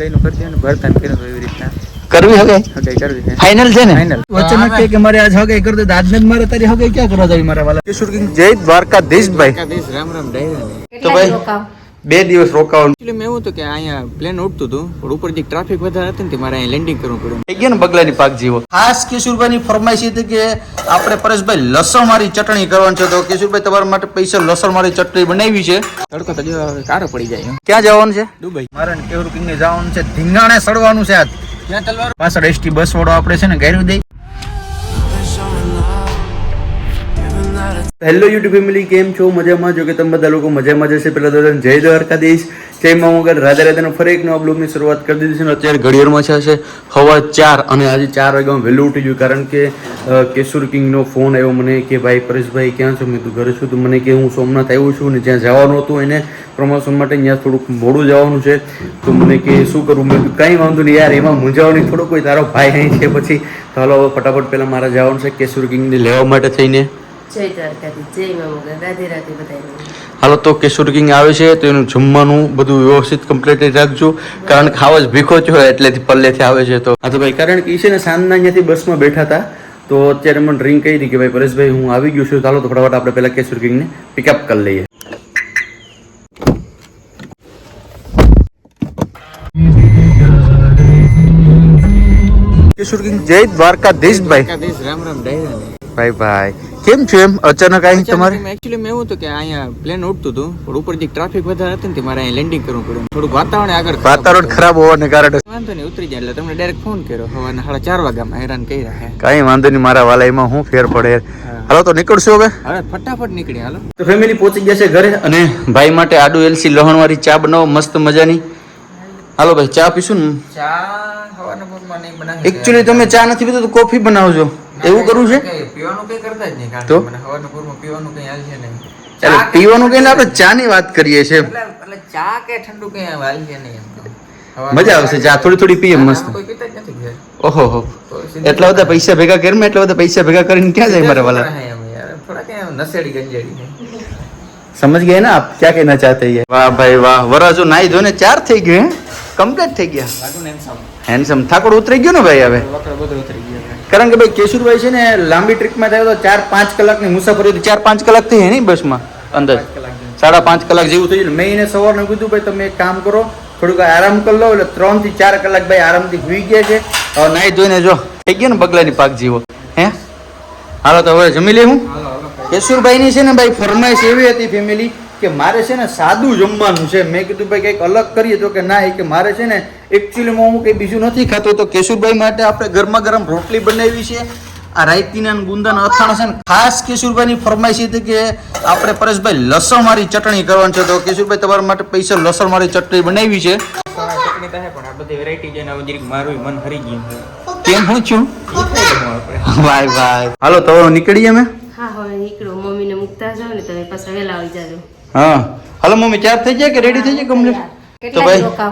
દહીંનું કરી દે ભરતા કર્યું એવી રીતના. કરવી હગે? હગાઈ કરવી છે. ફાઇનલ છે ને? Final. વચ્ચે નક્કી કે મારે આજ હગાઈ કરી દે તો આજને મારે તારી હગાઈ ક્યાં કરવા જાવી મારા વાલા? કિશોર કિંગ જય રામ રામ ડાયરા તો ભાઈ? બે દિવસ રોકાવાનું. એટલે મેં એવું હતું કે અહીંયા પ્લેન ઉડતું હતું પણ ઉપર જે ટ્રાફિક વધારે હતી ને મારે અહીંયા લેન્ડિંગ કરવું પડ્યું. થઈ ગયા ને બગલાની પાક જીવો. ખાસ કેશુરભાઈની ફરમાઈશ હતી કે આપણે પરેશભાઈ લસણ મારી ચટણી કરવાની છે. તો કેશુરભાઈ તમારા માટે પૈસા લસણ મારી ચટણી બનાવી છે. તડકો તો જો કારો પડી જાય ક્યાં જવાનું છે? દુબઈ. મારે કેવું કેવર કિંગ જવાનું છે. ધીંગાણે સડવાનું છે આજ. ક્યાં તલવાર? પાછળ એસટી બસ વાળો આપણે છે ને દઈ હેલો યુટ્યુબ ફેમિલી કેમ છો? મજામાં? જો કે તમે બધા લોકો મજામાં જશે પેલા તો જય દ્વારકાધીશ. જય મા મગર રાધા રાધાનો ફરી એક નવા બ્લોગની શરૂઆત કરી દીધી છે ને અત્યારે ઘડિયાળમાં છે હશે હવા ચાર અને આજે ચાર વાગ્યામાં વહેલું ઉઠી ગયું કારણ કે કેશુર કિંગનો ફોન આવ્યો મને કે ભાઈ, પરેશભાઈ, ક્યાં છો? મેં તું ઘરે છું. તો મને કે, હું સોમનાથ આવ્યો છું ને જ્યાં જવાનું હતું એને પ્રમોશન માટે, ત્યાં થોડુંક મોડું જવાનું છે. તો મને કે, શું કરું? મેં કંઈ વાંધો નહીં યાર, એમાં મૂંઝાવણી થોડો કોઈ તારો ભાઈ અહીં છે પછી. તો હાલો ફટાફટ પહેલાં મારા જવાનું છે કેશુર કિંગને લેવા માટે થઈને. જય દ્વારકાથી જય મા રાધે રાધે બધાને હાલો તો કેશુર કિંગ આવે છે તો એનું જમવાનું બધું વ્યવસ્થિત કમ્પ્લીટ રાખજો. કારણ કે ખાવા જ ભીખો જ હોય એટલેથી પલ્લેથી આવે છે તો. હા તો ભાઈ કારણ કે એ છે ને સાંજના અહીંયાથી બસમાં બેઠા હતા તો અત્યારે મને ડ્રિંક કહી હતી કે ભાઈ પરેશભાઈ હું આવી ગયો છું ચાલો તો ફટાફટ આપણે પહેલાં કેશુર કિંગને પિકઅપ કરી લઈએ. કિશોર કિંગ જય દ્વારકાધીશ રામ રામ ડાયરા ભાઈ ભાઈ કેમ છો એમ? અચાનક આવી તમારે? એકચ્યુઅલી મેં એવું હતું કે અહીંયા પ્લેન ઉડતું હતું પણ ઉપર જે ટ્રાફિક વધારે હતું ને મારે અહીંયા લેન્ડિંગ કરવું પડ્યું. થોડું વાતાવરણ આગળ વાતાવરણ. ખરાબ હોવાને કારણે. વાંધો નહીં ઉતરી જાય એટલે તમને ડાયરેક્ટ ફોન કર્યો. સવારના સાડા ચાર વાગ્યામાં હેરાન કર્યા રહ્યા કઈ વાંધો નહીં મારા વાલાઈમાં હું ફેર પડે. હાલો તો નીકળશું હવે? હવે ફટાફટ નીકળી હાલો. તો ફેમિલી પહોંચી ગયા છે ઘરે અને ભાઈ માટે આડુ એલસી લહણવાળી ચા બનાવો મસ્ત મજાની. હાલો ભાઈ ચા પીશું ને? ચા હવાના એકચ્યુઅલી તમે ચા નથી પીતો તો કોફી બનાવજો. એવું કરવું છે? પીવાનું કઈ આપણે ચા ની વાત કરીએ ચા છે મજા આવશે ચા થોડી થોડી પીએ મસ્ત. ઓહો હો. એટલા બધા પૈસા ભેગા કરી એટલા બધા પૈસા ભેગા કરીને ક્યાં જાય મારા વાલા? થોડા ક્યાં નસેડી ગંજેડી સમજ ગયા ને આપ? ક્યાં કહેના ચાહતે વાહ ભાઈ વાહ. વરાજો નાઈ ધોને ચાર થઈ ગયું હે? કમ્પ્લીટ થઈ ગયા. હેન્ડસમ ઠાકોર ઉતરી ગયો ને ભાઈ હવે. કારણ કે ભાઈ કેશુરભાઈ છે ને લાંબી ટ્રીપમાં થયો તો ચાર પાંચ કલાકની મુસાફરી હતી. ચાર પાંચ કલાક થઈ નહીં બસમાં અંદર? સાડા પાંચ કલાક જેવું થઈ ગયું. મેં એને સવારને કીધું ભાઈ તમે એક કામ કરો થોડુંક આરામ કરી લો. એટલે ત્રણથી ચાર કલાક ભાઈ આરામથી સુઈ ગયા છે. હવે નાઈ ધોઈને જો થઈ ગયો ને બગલાની પાક જીવો. હે? હાલો તો હવે જમી લે હું. કેશુરભાઈની છે ને ભાઈ ફરમાઈશ એવી હતી ફેમિલી કે મારે છે ને સાદું જમવાનું છે. મેં કીધું ભાઈ કંઈક અલગ કરીએ. તો કે ના એ કે મારે છે ને એકચ્યુઅલીમાં હું કંઈ બીજું નથી ખાતો. તો કેશુરભાઈ માટે આપણે ગરમા ગરમ રોટલી બનાવી છે. આ રાયતીના ગુંદાના અથાણા છે ને ખાસ કેશુરભાઈની ફરમાઈશ હતી કે આપણે પરેશભાઈ લસણ મારી ચટણી કરવાની છે. તો કેશુરભાઈ તમારા માટે પૈસા લસણ મારી ચટણી બનાવી છે. ચટણી તો પણ આ બધી વેરાયટી હવે મારું મન હરી ગયું છે. કેમ? હું છું? ભાઈ ભાઈ હાલો તો નીકળીએ અમે? હા હવે નીકળો. મમ્મીને મૂકતા જાઓ ને તમે પાછા વહેલા આવી જાજો. હા. હાલો મમ્મી ચાર થઈ ગયા કે રેડી થઈ ગયા કમ્પ્લીટ તો ભાઈ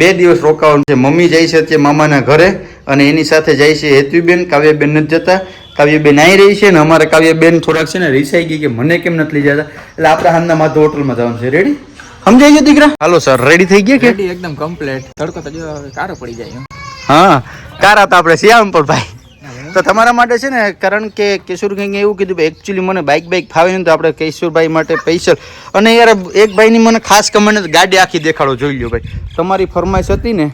બે દિવસ રોકાવાનું છે. મમ્મી જાય છે અત્યારે મામાના ઘરે અને એની સાથે જાય છે હેતુબેન કાવ્યબેન નથી જતા. કાવ્યબેન આવી રહી છે ને અમારે કાવ્યબેન થોડાક છે ને રિસાઈ ગઈ કે મને કેમ નથી લઈ જતા? એટલે આપણે હાલના માધો હોટલમાં જવાનું છે. રેડી સમજાઈ ગયો દીકરા? હાલો સર રેડી થઈ ગયા કે? એકદમ કમ્પ્લીટ તડકો તો કારો પડી જાય. હા કારા તો આપણે શ્યામ પણ ભાઈ. તો તમારા માટે છે ને, કારણ કે કિશોર કિંગે એવું કીધું કે એકચ્યુઅલી મને બાઇક બાઇક ફાવે નહીં તો આપણે કિશોરભાઈ માટે પૈસા અને યાર, એક ભાઈની મને ખાસ કમેન્ટ ગાડી આખી દેખાડો, જોઈ લ્યો ભાઈ. તમારી ફરમાઈશ હતી ને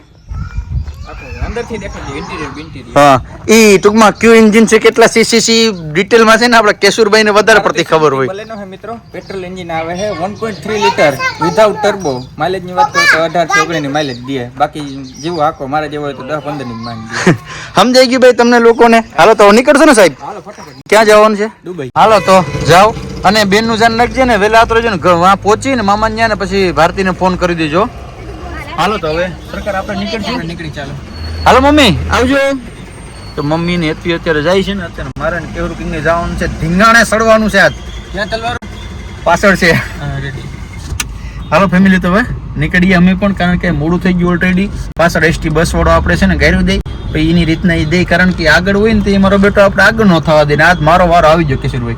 હા એ ટૂંકમાં ક્યુ એન્જિન છે કેટલા સીસીસી ડિટેલમાં છે ને આપણે કેશુરભાઈને વધારે પડતી ખબર હોય. બલેનો હે મિત્રો પેટ્રોલ એન્જિન આવે છે 1.3 લીટર વિધાઉટ ટર્બો માઇલેજની વાત કરું તો 18 થી 19 ની માઇલેજ દે. બાકી જેવું આખો મારે જેવો હોય તો 10 15 ની માંગ સમજાઈ ગયું ભાઈ તમને લોકોને? હાલો તો નીકળશો ને સાહેબ? હાલો ફટાફટ ક્યાં જવાનું છે? દુબઈ. હાલો તો જાઓ અને બેનનું ધ્યાન રાખજે ને વેલા આતો ને ઘ- પહોંચી ને મામા ને પછી ભારતીને ફોન કરી દેજો. હાલો તો હવે સરકાર આપણે નીકળશું નીકળી ચાલો. હાલો મમ્મી. આવજો. તો મમ્મી ને હેતવી અત્યારે જાય છે ને અત્યારે મારે ને કેવરું કિંગ જવાનું છે ધીંગાણે સડવાનું છે આજ. ક્યાં તલવાર? પાછળ છે. હાલો ફેમિલી તો હવે નીકળીએ અમે પણ કારણ કે મોડું થઈ ગયું ઓલરેડી પાછળ એસટી બસ વાળો આપણે છે ને ગાયરું દઈ પછી એની રીતના એ દે કારણ કે આગળ હોય ને તો એ મારો બેટો આપણે આગળ ન થવા દે ને આજ મારો વારો આવી ગયો કિશોરભાઈ.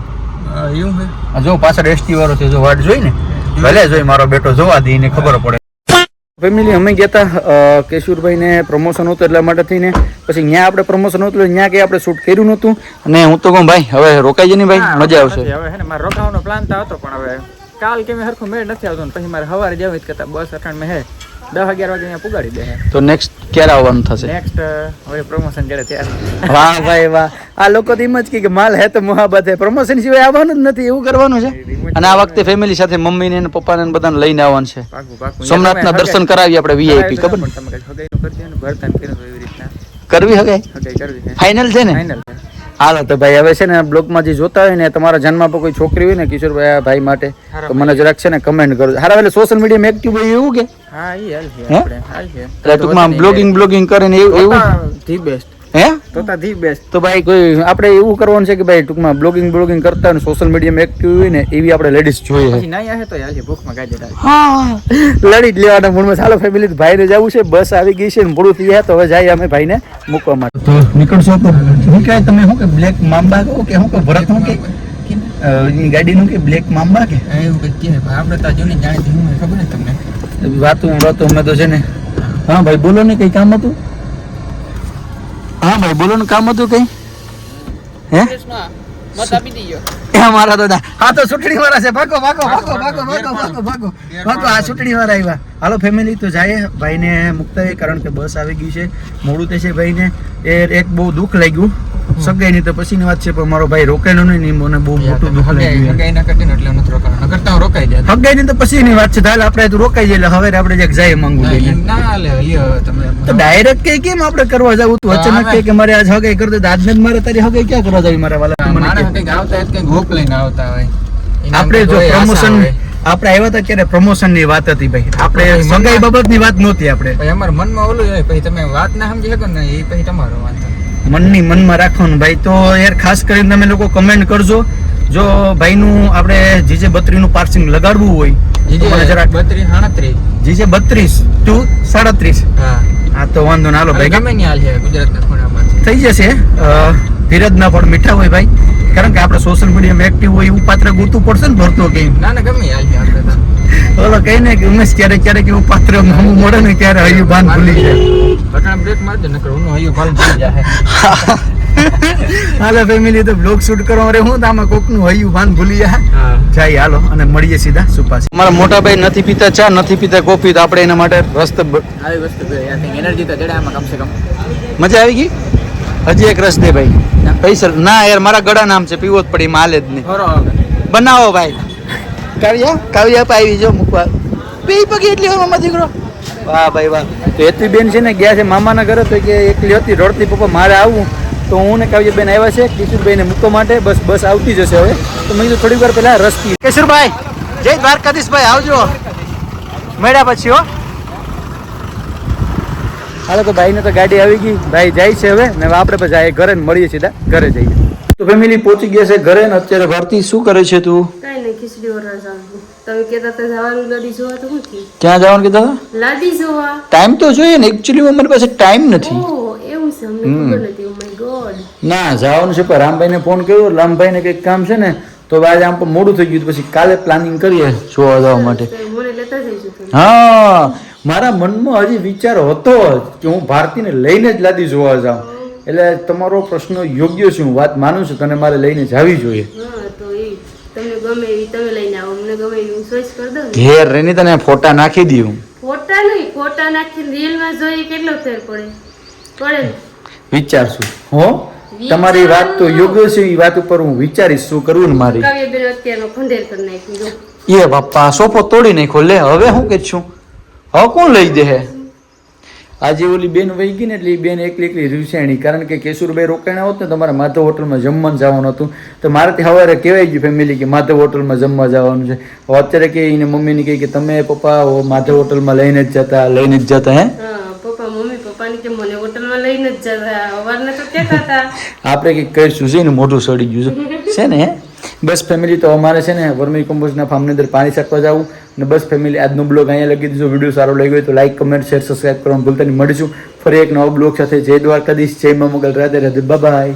એવું જો પાછળ એસટી વાળો છે જો વાટ જોઈ ને? ભલે જોઈ મારો બેટો જોવા દે એને ખબર પડે. ફેમિલી અમે ગયા હતા કેશુરભાઈને પ્રમોશન હતું એટલા માટે થઈને. પછી ત્યાં આપણે પ્રમોશન હતું ત્યાં કંઈ આપણે શૂટ કર્યું નહોતું. અને હું તો કહું ભાઈ હવે રોકાઈ જઈને ભાઈ મજા આવશે. હવે હે ને મારે રોકાવાનો પ્લાન તો હતો પણ હવે કાલ કેમ હરખું મેળ નથી આવતો ને પછી મારે સવારે જવું જ કરતા બસ અઠાણ મેં હે. દસ અગિયાર વાગે અહીંયા પુગાડી દે તો નેક્સ્ટ ક્યારે આવવાનું થશે? નેક્સ્ટ હવે પ્રમોશન કરે ત્યારે. વાહ ભાઈ વાહ. આ લોકો તો એમ જ કે માલ હે તો મોહબત હે. પ્રમોશન સિવાય આવવાનું જ નથી એવું કરવાનું છે? અને આ વખતે ફેમિલી સાથે મમ્મીને ને પપ્પાને ને બધાને લઈને આવવાનું છે. સોમનાથ ના સોમનાથના દર્શન કરાવી આપણે વીઆઈપી ખબર તમે રીતના. કરવી હવે ફાઇનલ છે. ને? હાલો તો ભાઈ હવે છે ને બ્લોગમાં જે જોતા હોય ને તમારા જન્મ પર કોઈ છોકરી હોય ને કિશોરભાઈ ભાઈ માટે તો મને જરાક છે ને કમેન્ટ કરો હારા એટલે સોશિયલ મીડિયામાં એક્ટિવ હોય એવું કે? હા ઈ હાલ છે આપણે હાલ છે. ટૂંકમાં બ્લોગિંગ બ્લોગિંગ કરીને એવું? એવું ધી બેસ્ટ હે? તોતા ધી બેસ્ટ તો ભાઈ કોઈ આપણે એવું કરવાનું છે કે ભાઈ ટૂંકમાં બ્લોગિંગ બ્લોગિંગ કરતા હોય સોશિયલ મીડિયામાં એક્ટિવ હોય ને એવી આપણે લેડીઝ જોઈએ. નહીં આવે તો હાલ ભૂખમાં કાઢી દે હા લડી જ લેવાના મૂળમાં ચાલો ફેમિલી ભાઈને જવું છે બસ આવી ગઈ છે ને મોડું થઈ ગયા તો હવે જાય અમે ભાઈને મૂકવા માટે. તો નીકળશો તો શું કહેવાય તમે શું કે બ્લેક મામબા કહો કે શું કે ભરત શું કે ગાડીનું કે બ્લેક મામબા કે? એવું કહે આપણે તો જૂની ખબર ને તમને? વાતું વાતું અમે તો છે ને હા ભાઈ બોલો ને કઈ કામ હતું? હા ભાઈ બોલો ને કામ હતું કઈ? હે? એ દાદા હા તો ચૂંટણી વાળા છે ભાગો ભાગો ભાગો ભાગો ભાગો ભાગો ભાગો ભાગો. આ ચૂંટણી વાળા આવ્યા. હાલો ફેમિલી તો જાય ભાઈને મુકતા કારણ કે બસ આવી ગઈ છે. મોડું તે છે ભાઈને. એ એક બહુ દુઃખ લાગ્યું. સગાઈ ની તો પછીની વાત છે પણ મારો ભાઈ રોકાયેલો નહીં મને બહુ મોટું દુઃખ લાગ્યું સગાઈ ના કરતી એટલે નથી રોકાવાનું. કરતા રોકાઈ જાય સગાઈ ની તો પછીની વાત છે તો આપણે તો રોકાઈ જાય એટલે હવે આપણે જ્યાંક જાય માંગુ લઈને. ના લે લ્યો તમે તો ડાયરેક્ટ કે કેમ આપણે કરવા જાવ? તું અચાનક કે કે મારે આજ હગાઈ કરતો આજને જ મારે તારી હગાઈ ક્યાં કરવા જવી મારા વાલા મને કે. આવતા હોય ગોપ લઈને આવતા હોય. આપણે જો પ્રમોશન. આપણે આવ્યા હતા ત્યારે પ્રમોશનની વાત હતી ભાઈ. આપણે સગાઈ બાબત બાબતની વાત નહોતી આપણે. અમારા મનમાં ઓલું હોય પછી તમે વાત ના સમજી શકો ને એ પછી તમારો વાંધો મનની મનમાં રાખવાનું. ભાઈ તો યાર ખાસ કરીને તમે લોકો કમેન્ટ કરજો. જો ભાઈનું આપણે જીજે બત્રીનું પાર્સિંગ લગાડવું હોય જીજે મને બત્રીસ સાડત્રીસ. જીજે બત્રીસ ટુ સાડત્રીસ. હા. હા તો વાંધો ના હાલો ભાઈ ગમે હાલ છે ગુજરાતના ખૂણામાં થઈ જશે. ધીરજના ફળ મીઠા હોય ભાઈ. કારણ કે આપણે સોશિયલ મીડિયામાં એક્ટિવ હોય એવું પાત્ર ગોતું પડશે ને ભરતો કે ના ના ગમે હાલ ને કે ઉમેશ ક્યારેક ક્યારેક એવું પાત્ર મામું મળે ને ત્યારે હયું ભાન ભૂલી જાય. બ્રેક માર દે નકર હું હૈયો ભાન ભૂલી જાય હાલો ફેમિલી તો બ્લોગ શૂટ કરો રે હું તો કોકનું હયું ભાન ભૂલી જાય જાય હાલો અને મળીએ સીધા સુપાસી. અમારા મોટા ભાઈ નથી પીતા ચા નથી પીતા કોફી તો આપણે એના માટે રસ્ત આવી વસ્તુ એનર્જી તો જડે આમાં કમસે કમ. મજા આવી ગઈ? હજી એક રસ દે ભાઈ. પૈસા ના યાર મારા ગળા નામ છે પીવો જ પડે માલે જ નહીં. બનાવો ભાઈ. કાવ્યા? કાવ્યા પા આવી જો મૂકવા. બે પગે એટલી હોય મામા દીકરો. વાહ ભાઈ વાહ. તો એટલી બેન છે ને ગયા છે મામાના ઘરે તો કે એકલી હતી રડતી પપ્પા મારે આવવું. તો હું ને કાવ્ય બેન આવ્યા છે કિશોરભાઈ ને મૂકવા માટે. બસ બસ આવતી જશે હવે. તો મેં કીધું થોડીક વાર પહેલાં રસ્તી. કિશોરભાઈ જય દ્વારકાધીશભાઈ આવજો. મળ્યા પછી હો. હાલો તો ભાઈને તો ગાડી આવી ગઈ. ભાઈ જાય છે હવે. ને આપણે પછી જાય ઘરે મળીએ સીધા. ઘરે જઈએ. તો ફેમિલી પહોંચી ગયા છે ઘરે ને અત્યારે ભારતી શું કરે છે તું કઈ નહીં ખીચડી વરવા જવાનું તમે કહેતા હતા જવાનું લાડી જોવા તો શું થયું ક્યાં જવાનું કીધા હતા? લાડી જોવા. ટાઈમ તો જોઈએ ને એકચ્યુઅલી અમારી પાસે ટાઈમ નથી. ઓહ એવું છે અમને ખબર નથી. ઓ માય ગોડ ના જવાનું છે પણ રામભાઈને ફોન કર્યો. રામભાઈને કંઈક કામ છે ને તો આજ આમ મોડું થઈ ગયું પછી કાલે પ્લાનિંગ કરીએ જોવા જવા માટે. હા મારા મનમાં હજી વિચાર હતો કે હું ભારતીને લઈને જ લાદી જોવા જાઉં. એટલે તમારો પ્રશ્ન યોગ્ય છે હું વાત માનું છું. તને મારે લઈને જાવી જોઈએ. તમને ગમે એવી તમે લઈને આવો અમને ગમે એવી હું ચોઈસ કરી દઉં ઘેર રહીને તને ફોટા નાખી દઉં. ફોટા નહીં ફોટા નાખીને રીલમાં જોઈએ કેટલો ફેર પડે. પડે વિચારશું. હો? તમારી વાત તો યોગ્ય છે એ વાત ઉપર હું વિચારીશ શું કરવું ને મારી. કાવ્ય બેન અત્યારનો ખંડેર કરી નાખ્યું. એ બાપા સોફો તોડી નાખ્યો. લે હવે હું કે છું? હવે કોણ લઈ દે હે? આજે ઓલી બેન વહી ગઈ ને એટલે એ બેન એકલી એકલી રૂસાણી કારણ કે કેશુરભાઈ રોકાણા હોત ને તમારે માધવ હોટલમાં જમવાનું જવાનું હતું. તો મારાથી સવારે કહેવાય ગયું ફેમિલી કે માધવ હોટલમાં જમવા જવાનું છે. અત્યારે કે એને મમ્મીને કહે કે તમે પપ્પા માધવ હોટલમાં લઈને જ જતા લઈને જ જતા હે? પપ્પા મમ્મી પપ્પાની કે મને હોટલમાં લઈને જ જતા. અવારને તો કહેતા. હતા આપણે કંઈક કરીશું છે ને? મોઢું સડી ગયું છે. છે ને હે? બસ ફેમિલી તો અમારે છે ને વર્મી કમ્પોઝના ફાર્મની અંદર પાણી છાંટવા જવું અને બસ ફેમિલી આજનો બ્લોગ અહીંયા લગી દીધો. વીડિયો સારો લાગ્યો હોય તો લાઇક કમેન્ટ શેર સબસ્ક્રાઈબ કરવાનું ભૂલતા નહીં. મળીશું ફરી એક નવો બ્લોગ સાથે. જય દ્વારકાધીશ, જય મા મોગલ રાધે રાધે. બાય